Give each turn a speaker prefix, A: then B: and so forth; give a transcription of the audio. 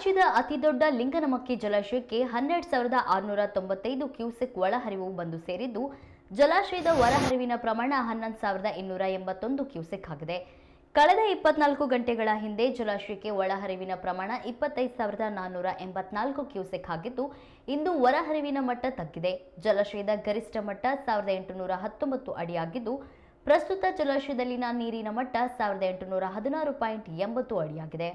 A: ರಾಜ್ಯದ ಅತಿದೊಡ್ಡ ಲಿಂಗನಮಕ್ಕಿ ಜಲಾಶಯಕ್ಕೆ ಹನ್ನೆರಡು ಸಾವಿರದ ಆರುನೂರ ತೊಂಬತ್ತೈದು ಕ್ಯೂಸೆಕ್ ಒಳಹರಿವು ಬಂದು ಸೇರಿದ್ದು, ಜಲಾಶಯದ ಹೊರಹರಿವಿನ ಪ್ರಮಾಣ ಹನ್ನೊಂದು ಸಾವಿರದ ಇನ್ನೂರ ಎಂಬತ್ತೊಂದು ಕ್ಯೂಸೆಕ್ ಆಗಿದೆ. ಕಳೆದ ಇಪ್ಪತ್ನಾಲ್ಕು ಗಂಟೆಗಳ ಹಿಂದೆ ಜಲಾಶಯಕ್ಕೆ ಒಳಹರಿವಿನ ಪ್ರಮಾಣ ಇಪ್ಪತ್ತೈದು ಸಾವಿರದ ನಾನ್ನೂರ ಎಂಬತ್ನಾಲ್ಕು ಕ್ಯೂಸೆಕ್ ಆಗಿದ್ದು, ಇಂದು ಹೊರಹರಿವಿನ ಮಟ್ಟ ತಗ್ಗಿದೆ. ಜಲಾಶಯದ ಗರಿಷ್ಠ ಮಟ್ಟ ಸಾವಿರದ ಎಂಟುನೂರ ಹತ್ತೊಂಬತ್ತು ಅಡಿಯಾಗಿದ್ದು ಪ್ರಸ್ತುತ ಜಲಾಶಯದಲ್ಲಿನ ನೀರಿನ ಮಟ್ಟ ಸಾವಿರದ ಎಂಟುನೂರ ಹದಿನಾರು ಪಾಯಿಂಟ್ ಎಂಬತ್ತು ಅಡಿಯಾಗಿದೆ